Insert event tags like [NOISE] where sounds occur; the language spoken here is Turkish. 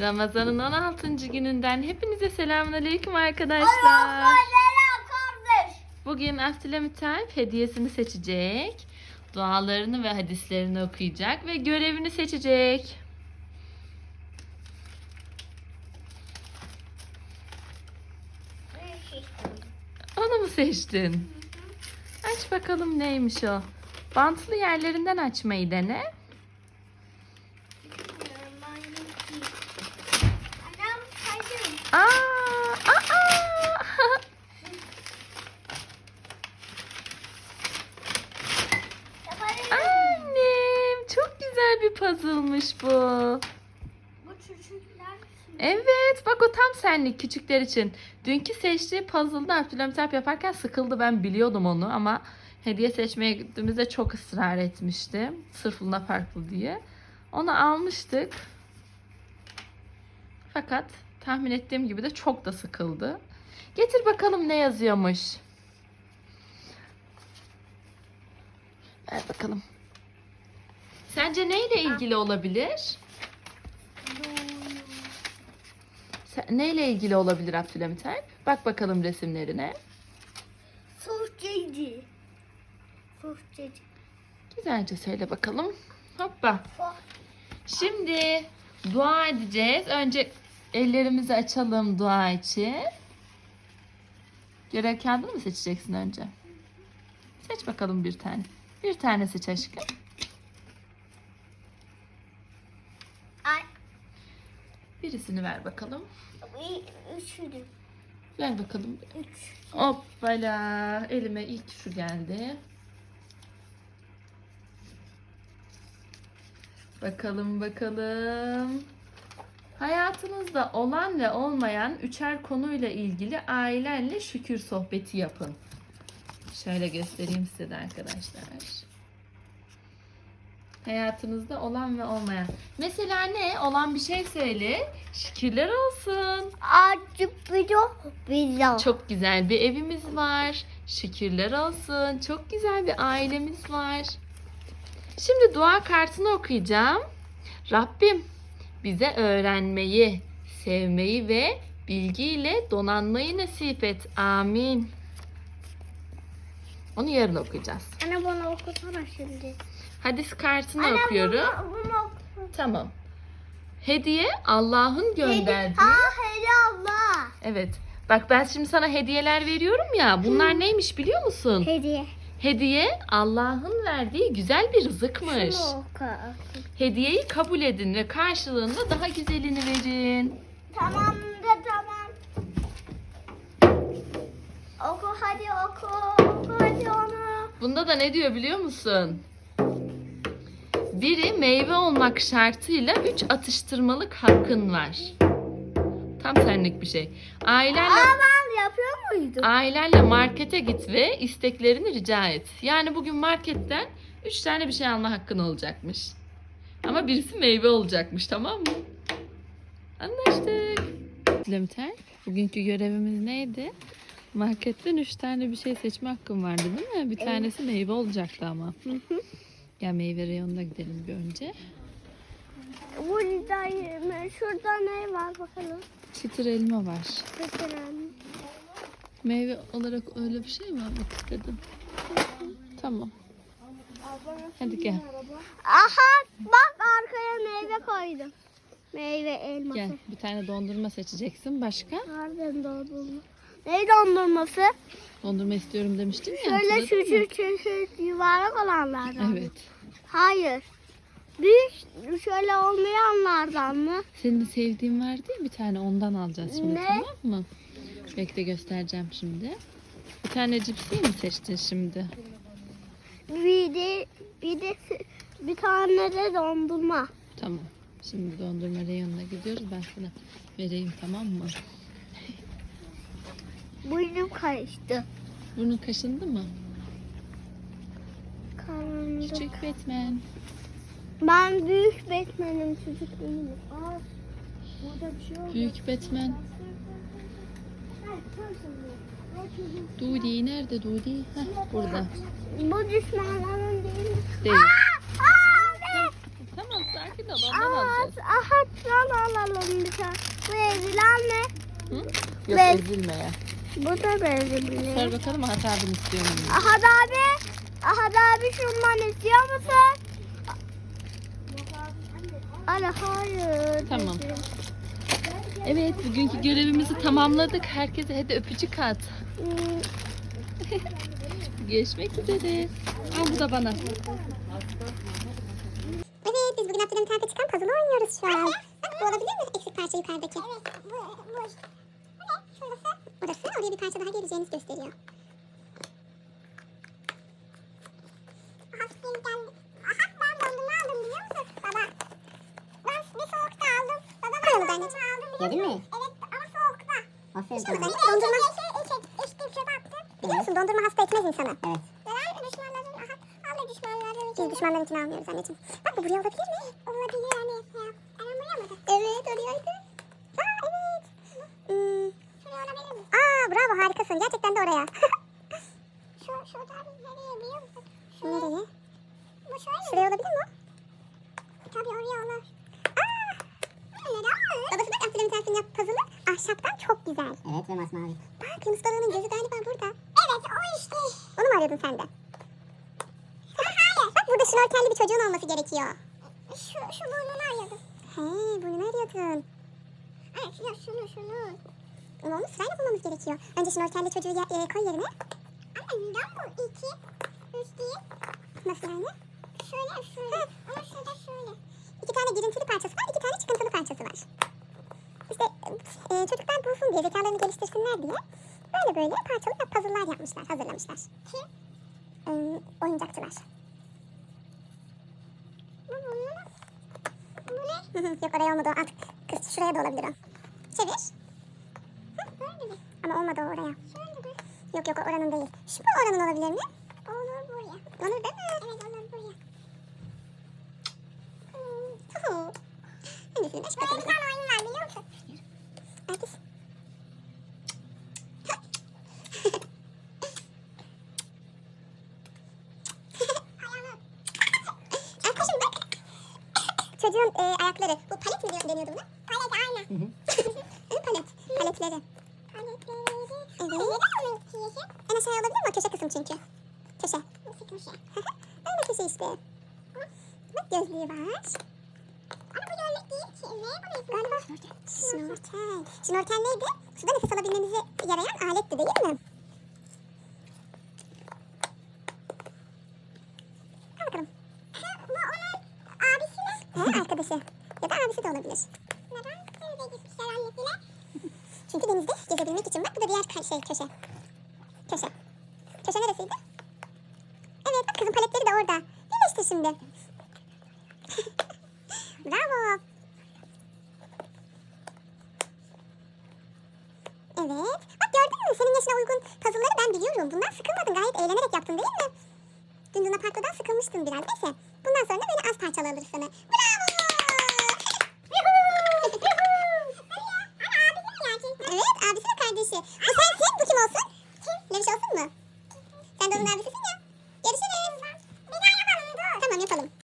Ramazan'ın 16. gününden hepinize selamünaleyküm arkadaşlar. Selam kardeş. Bugün Abdülhamit Alp hediyesini seçecek. Dualarını ve hadislerini okuyacak ve görevini seçecek. Onu mu seçtin? Aç bakalım neymiş o. Bantlı yerlerinden açmayı dene. Anam kaydım. Aa, aa. Yaparım. Annem çok güzel bir puzzle'mış bu. Bu çocuklar Evet bak o tam senlik küçükler için. Dünkü seçtiği puzzle'da Abdülhamit Alp yaparken sıkıldı ben biliyordum onu ama hediye seçmeye gittiğimizde çok ısrar etmişti. Sırf Luna Parklı diye. Onu almıştık. Fakat tahmin ettiğim gibi de çok da sıkıldı. Getir bakalım ne yazıyormuş. Ver bakalım. Sence neyle ilgili olabilir? Sen, neyle ilgili olabilir Abdülhamit Alp? Bak bakalım resimlerine. Sohçeci. Sohçeci. Güzelce söyle bakalım. Hoppa. Şimdi dua edeceğiz. Önce ellerimizi açalım dua için. Görev kağıdını mı seçeceksin önce? Seç bakalım bir tane. Bir tane seç aşkım. Birisini ver bakalım. Üçüdü. Ver bakalım. Üç. Hoppala. Elime ilk şu geldi. Bakalım bakalım. Hayatınızda olan ve olmayan üçer konuyla ilgili ailenle şükür sohbeti yapın. Şöyle göstereyim size de arkadaşlar. Hayatınızda olan ve olmayan. Mesela ne? Olan bir şey söyle. Şükürler olsun. Video. Video. Çok güzel bir evimiz var. Şükürler olsun. Çok güzel bir ailemiz var. Şimdi dua kartını okuyacağım. Rabbim bize öğrenmeyi, sevmeyi ve bilgiyle donanmayı nasip et. Amin. Onu yarın okuyacağız. Anne bana okusana şimdi. Hadis kartını Anne okuyorum. Bunu, bunu oku. Tamam. Hediye Allah'ın gönderdiği. Ha hele Allah. Evet. Bak ben şimdi sana hediyeler veriyorum ya. Bunlar neymiş biliyor musun? Hediye. Hediye Allah'ın verdiği güzel bir rızıkmış. Hediyeyi kabul edin ve karşılığında daha güzelini verin. Tamam da tamam. Oku hadi oku. Oku hadi onu. Bunda da ne diyor biliyor musun? Biri meyve olmak şartıyla 3 atıştırmalık hakkın var. Tam senlik bir şey. Ailenle Aa ben yapıyor muydum? Ailenle markete git ve isteklerini rica et. Yani bugün marketten 3 tane bir şey alma hakkın olacakmış. Ama birisi meyve olacakmış tamam mı? Anlaştık. Lemter, bugünkü görevimiz neydi? Marketten 3 tane bir şey seçme hakkın vardı değil mi? Bir tanesi meyve olacaktı ama. Ya meyve reyonuna gidelim bir önce. Burada şurada ne var bakalım. Çıtır elma var. Getirelim. Meyve olarak öyle bir şey mi almak istedin? Tamam. Hadi gel. Aha bak arkaya meyve koydum. Meyve elması. Gel bir tane dondurma seçeceksin. Başka? Nereden dondurma? Ne dondurması? Dondurma istiyorum demiştin ya. Şöyle şu şu şu şu yuvarlak olanlardan. Evet. Hayır. Büyük şöyle olmayanlardan mı? Senin sevdiğin vardı ya bir tane ondan alacağız şimdi Ne? tamam mı? Bekle göstereceğim şimdi. Bir tane cipsi mi seçtin şimdi? Bir de bir de bir tane de dondurma. Tamam. Şimdi dondurma reyonuna gidiyoruz. Ben sana vereyim tamam mı? Burnum karıştı. Burnun kaşındı mı? Karanlık. Küçük Batman. Ben büyük Batman'im çocuk değilim. Aa, burada bir şey oldu. Büyük Batman. Dudi nerede Dudi? Heh, burada. Bu düşmanların değil. Değil. Aa, aa? Tamam sakin ol ondan Aha, alacağız. aha, can alalım. bir tane. Bu ezilen mi? Hı? Yok Ben- ezilmeye. Bu da benziyor. Sor bakalım Ahat abin istiyor mu? Ahad abi. Ahad abi şundan istiyor musun? Ana hayır. Tamam. Evet bugünkü görevimizi tamamladık. Herkese hadi öpücük at. [LAUGHS] Görüşmek üzere. Al bu da bana. Evet biz bugün Abdülhamit Arka çıkan puzzle oynuyoruz şu an. Bak bu olabilir mi? Eksik parça yukarıdaki. Evet bu, bu. Orası oraya bir parça daha geleceğiniz gösteriyor. Aha benim geldi. Aha ben dondurma aldım biliyor musun? Baba. Ben bir soğukta aldım. Baba ben dondurma aldım biliyor Yedin mi? Evet ama soğukta. Aferin sana. dondurma. İçtim çöpe attım. Biliyor musun dondurma hasta etmez insanı. Evet. Neden düşmanların aha al da düşmanların için. Biz düşmanların için almıyoruz anneciğim. Bak bu buraya olabilir mi? Olabilir anne. Ya. Annem buraya mıydı? Evet orayaydı. Aa evet. Hmm. Şuraya olabilir mi? Aa harikasın. Gerçekten de oraya. [LAUGHS] Şu, şurada bir nereye biliyor musun? Şu, nereye? Bu şöyle Şuraya olabilir mi? Tabii oraya olur. Aa! Neden? Babası Abdülhamit Ersin yap puzzle'ı ahşaptan çok güzel. Evet ve masmavi. Bak Yunus balığının gözü galiba burada. Evet o işte. Onu mu arıyordun sen de? Hayır. Bak burada şnorkelli bir çocuğun olması gerekiyor. Şu, şu burnunu arıyordum. He burnunu arıyordun. Evet ya şunu şunu. Ama onu sırayla bulmamız gerekiyor. Önce şnorkelli çocuğu ya, e, koy yerine. Ama neden bu iki? Üç değil. Nasıl yani? Şöyle şöyle. Ama şurada şöyle. İki tane girintili parçası var, iki tane çıkıntılı parçası var. İşte e, çocuklar bulsun diye, zekalarını geliştirsinler diye böyle böyle parçalı puzzle'lar yapmışlar, hazırlamışlar. Kim? E, oyuncakçılar. Bu bunu Bu ne? Yok oraya olmadı o. Artık kız şuraya da olabilir o. Çevir. Böyle? Ama olmadı oraya. Yok yok oranın değil. Şu oranın olabilir mi? Olur buraya. Olur değil mi? Evet olur buraya. Hmm. Hangisini başka Böyle bir tane oyun var biliyor musun? Hangisi? Arkadaşım bak. Çocuğun e, ayakları. Bu palet mi deniyordu buna? Palet aynen. Palet. Paletleri. Evet. En aşağıya olabilir mi? O köşe kısım çünkü. Köşe. Nasıl köşe? Öyle köşe işte. Bak gözlüğü var. Ama bu gözlük değil ki. Ne bu? Galiba şnorkel. Şnorkel neydi? Suda nefes alabilmemize yarayan aletti değil mi? Al bakalım. Bu onun abisi mi? He arkadaşı. Ya da abisi de olabilir. Neden denize gitmişler annesiyle? Çünkü denizde gezebilmek için. Bak bu da diğer şey köşe. Köşe. Köşe neresiydi? Evet bak kızın paletleri de orada. Birleştir şimdi. [LAUGHS] Bravo. Evet. Bak gördün mü? Senin yaşına uygun puzzle'ları ben biliyorum. Bundan sıkılmadın. Gayet eğlenerek yaptın değil mi? Dün Luna Park'tan sıkılmıştın biraz. Neyse. Bundan sonra böyle az parçalı alırız. Bravo. abisi mi kardeşi? Bu sensin. Bu kim olsun? Kim? Leviş olsun mu? Sen de onun abisisin ya. Görüşürüz. Bir daha yapalım. Dur. Tamam yapalım.